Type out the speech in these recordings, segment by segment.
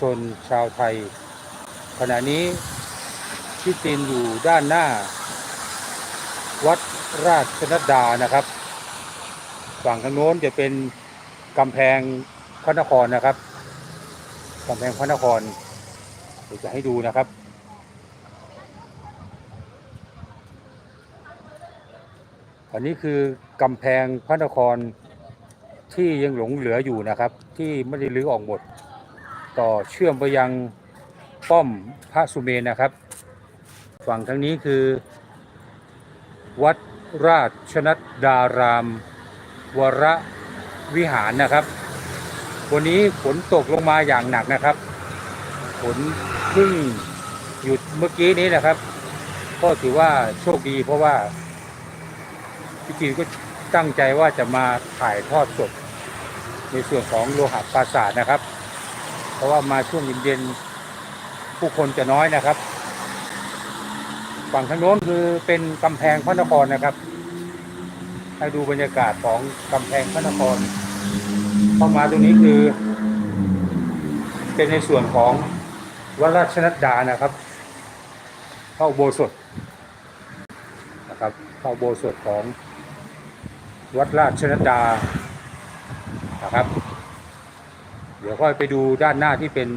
ชนชาวไทย ขณะนี้พี่ตินอยู่ด้านหน้า วัดราชนดดานะครับ ฝั่งทางโน้นจะเป็นกำแพงพระนครนะครับกำแพงพระนครเดี๋ยวจะให้ดูนะครับ อันนี้คือกำแพงพระนครที่ยังหลงเหลืออยู่นะครับ ที่ไม่ได้รื้อออกหมด ต่อเชื่อมไปยังป้อมพระสุเมนนะครับ ฝั่งทางนี้คือ วัดราชนดดาราม วรวิหารนะครับ วันนี้ฝนตกลงมาอย่างหนักนะครับฝนเพิ่งหยุดเมื่อกี้นี้นะครับ ก็ถือว่าโชคดีเพราะว่าพี่จีนก็ตั้งใจว่าจะมาถ่ายทอดสดในส่วนของโลหะปราสาทนะครับ เพราะว่ามาช่วงเย็นๆผู้คนจะน้อยนะครับ ฝั่งทางโน้นคือเป็นกำแพงพระนครนะครับ ให้ดูบรรยากาศของกำแพงพระนครเข้ามาตรงนี้คือ เป็นในส่วนของวัดราชนัดดานะครับ เข้าโบสถนะครับ เข้าโบสถของวัดราชนัดดานะครับ เดี๋ยวค่อยไปดูด้านหน้าที่เป็น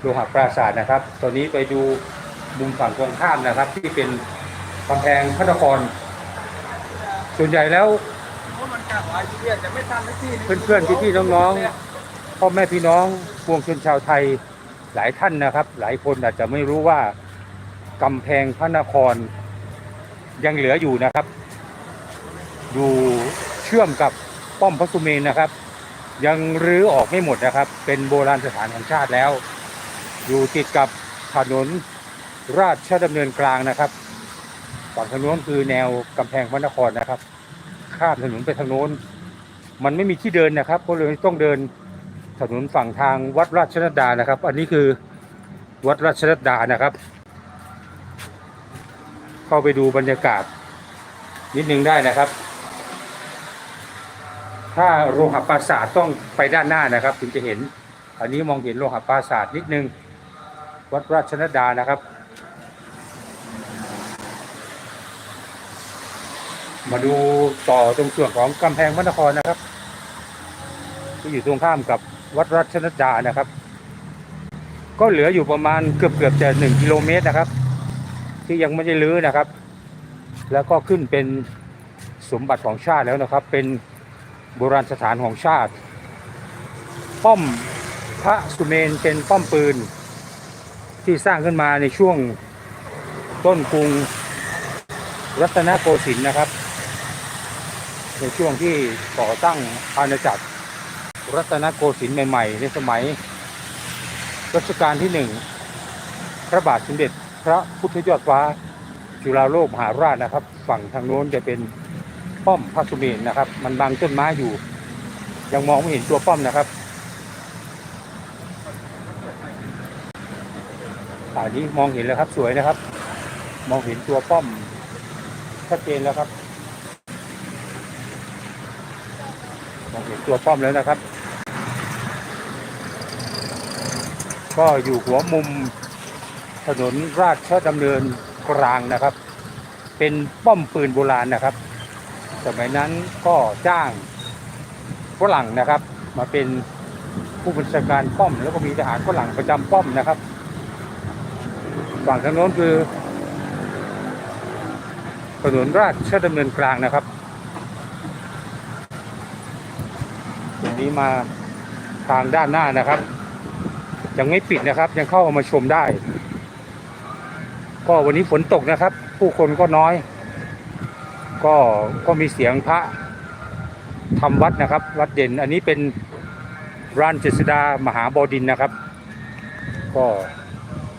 โลหะปราสาทนะครับ ตอนนี้ไปดูมุมฝั่งตรงข้ามนะครับ ที่เป็นกำแพงพระนคร ส่วนใหญ่แล้วเพราะมันกลับหลายทีเดียวแต่ไม่ทันสักทีเพื่อนๆพี่ๆน้องๆพ่อแม่พี่น้องปวงชนชาวไทยหลายท่านนะครับ หลายคนอาจจะไม่รู้ว่ากำแพงพระนครยังเหลืออยู่นะครับ อยู่เชื่อมกับป้อมพระสุเมนนะครับ ยังรื้อออกไม่หมดนะครับ เป็นโบราณสถานแห่งชาติแล้ว อยู่ติดกับถนนราชดำเนินกลางนะครับฝั่งทางโน้นคือแนวกำแพงพระนครนะครับ ข้ามถนนไปทางโน้น มันไม่มีที่เดินนะครับ ก็เลยต้องเดินถนนฝั่งทางวัดราชนดดานะครับ อันนี้คือวัดราชนดดานะครับ เข้าไปดูบรรยากาศนิดนึงได้นะครับ ถ้าโลหะปราสาทต้องไปด้านหน้านะครับถึงจะเห็น อันนี้มองเห็นโลหะปราสาทนิดนึง วัดราชนดดานะครับ มาดูต่อตรงส่วนของกำแพงพระนครนะครับที่อยู่ตรงข้ามกับวัดรัชนดานะครับ ก็เหลืออยู่ประมาณเกือบเกือบจะหนึ่งกิโลเมตรนะครับ ที่ยังไม่ได้รื้อนะครับ แล้วก็ขึ้นเป็นสมบัติของชาติแล้วนะครับ เป็น โบราณสถานของชาติ ป้อมพระสุเมนเป็นป้อมปืน ที่สร้างขึ้นมาในช่วงต้นกรุงรัตนโกสินทร์นะครับ ในช่วงที่ก่อตั้งอาณาจักรรัตนโกสินทร์ใหม่ๆในสมัยรัชกาลที่หนึ่งพระบาทสมเด็จพระพุทธยอดฟ้าจุฬาโลกมหาราชนะครับ ฝั่งทางโน้นจะเป็น ป้อมพระสุเมนนะครับ มันบังต้นไม้อยู่ ยังมองไม่เห็นตัวป้อมนะครับอันนี้มองเห็นแล้วครับสวยนะครับ มองเห็นตัวป้อมชัดเจนแล้วครับ มองเห็นตัวป้อมแล้วนะครับ ก็อยู่หัวมุมถนนราชดำเนินกลางนะครับ เป็นป้อมปืนโบราณนะครับ สมัยนั้นก็จ้างฝรั่งนะครับ มาเป็นผู้บัญชาการป้อม แล้วก็มีทหารฝรั่งประจำป้อมนะครับ ฝั่งทางโน้นคือถนนราชดำเนินกลางนะครับตรงนี้มาทางด้านหน้านะครับ ยังไม่ปิดนะครับ ยังเข้ามาชมได้ ก็วันนี้ฝนตกนะครับ ผู้คนก็น้อย ก็ก็มีเสียงพระทำวัดนะครับ วัดเด่นอันนี้เป็นร้านเจษดามหาบดินนะครับ ก็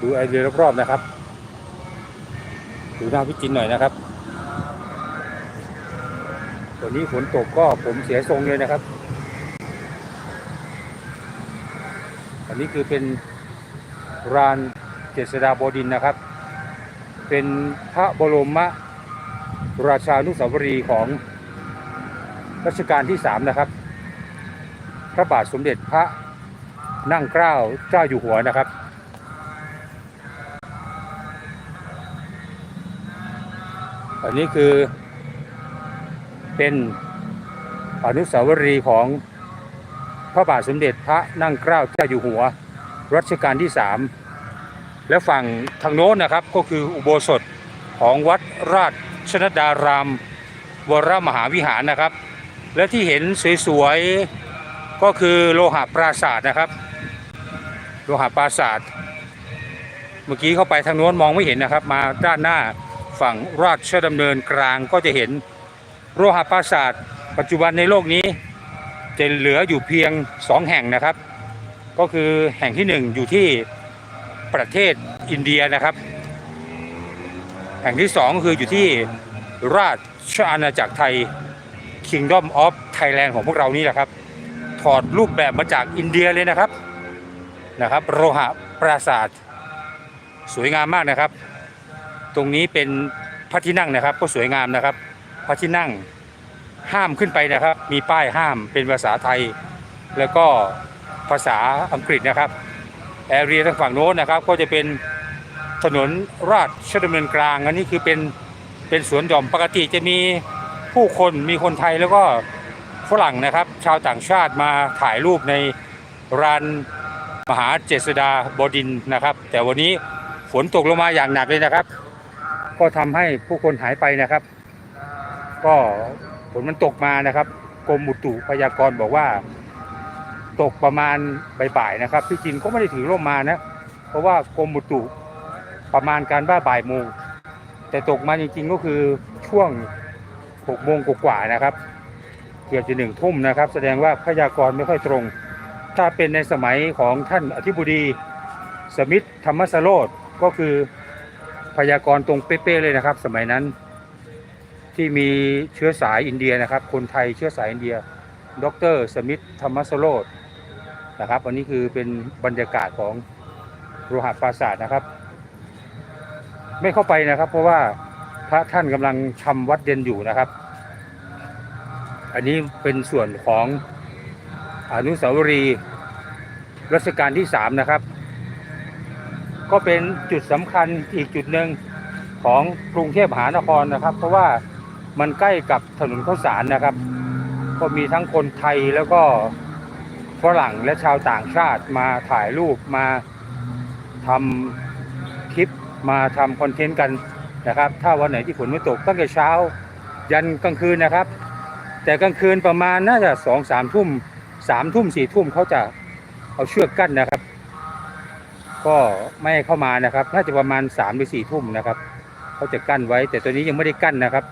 ดูไอเดียรอบๆนะครับดูหน้าพิจินหน่อยนะครับวันนี้ฝนตกก็ผมเสียทรงเลยนะครับ อันนี้คือเป็นร้านเจษดาบดินนะครับ เป็นพระบรมะ ราชานุสาวรีย์ของรัชกาลที่สามนะครับ พระบาทสมเด็จพระนั่งเกล้าเจ้าอยู่หัวนะครับ อันนี้คือเป็นอนุสาวรีย์ของพระบาทสมเด็จพระนั่งเกล้าเจ้าอยู่หัว รัชกาลที่3และฝั่งทางโน้นนะครับก็คืออุโบสถของวัดราช ชนดารามวรมหาวิหารนะครับ และที่เห็นสวยๆก็คือโลหะปราสาทนะครับ โลหะปราสาทเมื่อกี้เข้าไปทางโน้นมองไม่เห็นนะครับ มาด้านหน้าฝั่งราชดำเนินกลางก็จะเห็นโลหะปราสาทปัจจุบันในโลกนี้จะเหลืออยู่เพียงสองแห่งนะครับ ก็คือแห่งที่หนึ่งอยู่ที่ประเทศอินเดียนะครับ แห่งที่สองก็คืออยู่ที่ราชอาณาจักรไทย Kingdom of Thailand ของพวกเรานี่แหละครับ ถอดรูปแบบมาจากอินเดียเลยนะครับนะครับโลหะปราสาทสวยงามมากนะครับ ตรงนี้เป็นพระที่นั่งนะครับ ก็สวยงามนะครับ พระที่นั่งห้ามขึ้นไปนะครับ มีป้ายห้ามเป็นภาษาไทย แล้วก็ภาษาอังกฤษนะครับแอเรียทางฝั่งโน้นนะครับ ก็จะเป็น ถนนราชดำเนินกลาง อันนี้คือเป็นเป็นสวนหย่อมปกติจะมีผู้คนมีคนไทยแล้วก็ฝรั่งนะครับ ชาวต่างชาติมาถ่ายรูปในรานมหาเจษฎาบดินนะครับ แต่วันนี้ฝนตกลงมาอย่างหนักเลยนะครับ ก็ทำให้ผู้คนหายไปนะครับ ก็ฝนมันตกมานะครับกรมอุตุพยากรณ์บอกว่า ตกประมาณบ่ายๆนะครับพี่จินก็ไม่ได้ถือร่มมานะ เพราะว่ากรมอุตุ ประมาณการว่าบ่ายโมงแต่ตกมาจริงๆก็คือช่วงหกโมงกว่าๆนะครับเกือบจะหนึ่งทุ่มนะครับ แสดงว่าพยากรณ์ไม่ค่อยตรง ถ้าเป็นในสมัยของท่านอธิบดีสมิทธธรรมสโรธก็คือพยากรณ์ตรงเป๊ะๆเลยนะครับ สมัยนั้นที่มีเชื้อสายอินเดียนะครับ คนไทยเชื้อสายอินเดีย ดรสมิทธธรรมสโรธนะครับอันนี้คือเป็นบรรยากาศของโลหะปราสาทนะครับ ไม่เข้าไปนะครับ เพราะว่าพระท่านกำลังทำวัดเย็นอยู่นะครับ อันนี้เป็นส่วนของอนุสาวรีย์รัชกาลที่3นะครับ ก็เป็นจุดสำคัญอีกจุดหนึ่งของกรุงเทพมหานครนะครับ เพราะว่ามันใกล้กับถนนข้าวสารนะครับ ก็มีทั้งคนไทยแล้วก็ฝรั่งและชาวต่างชาติมาถ่ายรูปมาทำ มาทำคอนเทนต์กันนะครับ ถ้าวันไหนที่ฝนไม่ตกตั้งแต่เช้า ยันกลางคืนนะครับ แต่กลางคืนประมาณน่าจะสองสามทุ่มสามทุ่มสี่ทุ่มเขาจะเอาเชือกกั้นนะครับ ก็ไม่ให้เข้ามานะครับ น่าจะประมาณสามหรือสี่ทุ่มนะครับเขาจะกั้นไว้ แต่ตัวนี้ยังไม่ได้กั้นนะครับ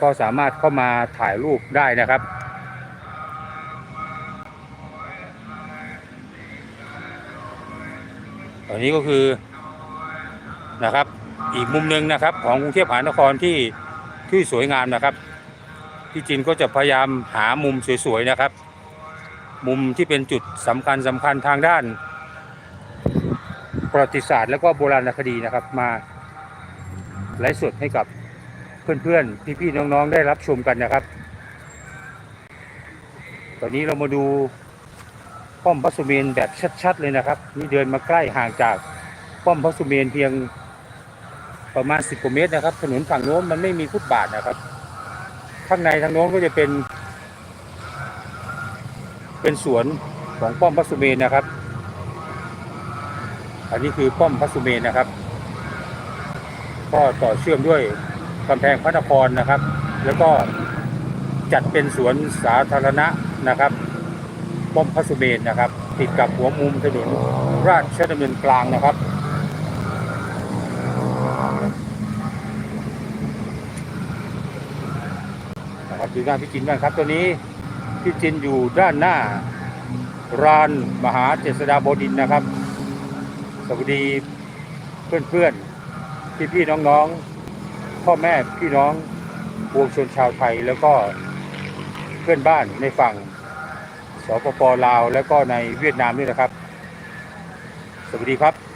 ก็สามารถเข้ามาถ่ายรูปได้นะครับตอนนี้ก็คือ นะครับ อีกมุมหนึ่งนะครับของกรุงเทพมหานครที่ที่สวยงามนะครับพี่จินก็จะพยายามหามุมสวยๆนะครับ มุมที่เป็นจุดสำคัญสำคัญทางด้าน ประวัติศาสตร์แล้วก็โบราณคดีนะครับมาไลฟ์สดให้กับเพื่อนๆ พี่ๆ น้องๆ ได้รับชมกันนะครับ ตอนนี้เรามาดูป้อมพระสุเมนแบบชัดๆ เลยนะครับ นี่เดินมาใกล้ห่างจากป้อมพระสุเมนเพียง ประมาณ 10กว่าเมตรนะครับ ถนนฝั่งโน้นมันไม่มีฟุตบาทนะครับ ข้างในทางโน้นก็จะเป็น เป็นสวนของป้อมพระสุเมนนะครับ อันนี้คือป้อมพระสุเมนนะครับ ก็ต่อเชื่อมด้วยกำแพงพระนครนะครับ แล้วก็จัดเป็นสวนสาธารณะนะครับ ป้อมพระสุเมนนะครับ ติดกับหัวมุมถนนราชดำเนินกลางนะครับ ครับดูด้านพี่จินบ้างครับตัวนี้พี่จินอยู่ด้านหน้ารานมหาเจษฎาบดินนะครับ สวัสดีเพื่อนๆพี่พี่ๆน้องๆ พ่อแม่พี่น้องวงชนชาวไทยแล้วก็เพื่อนบ้านในฝั่งสปปลาว แล้วก็ในเวียดนามด้วยนะครับ สวัสดีครับ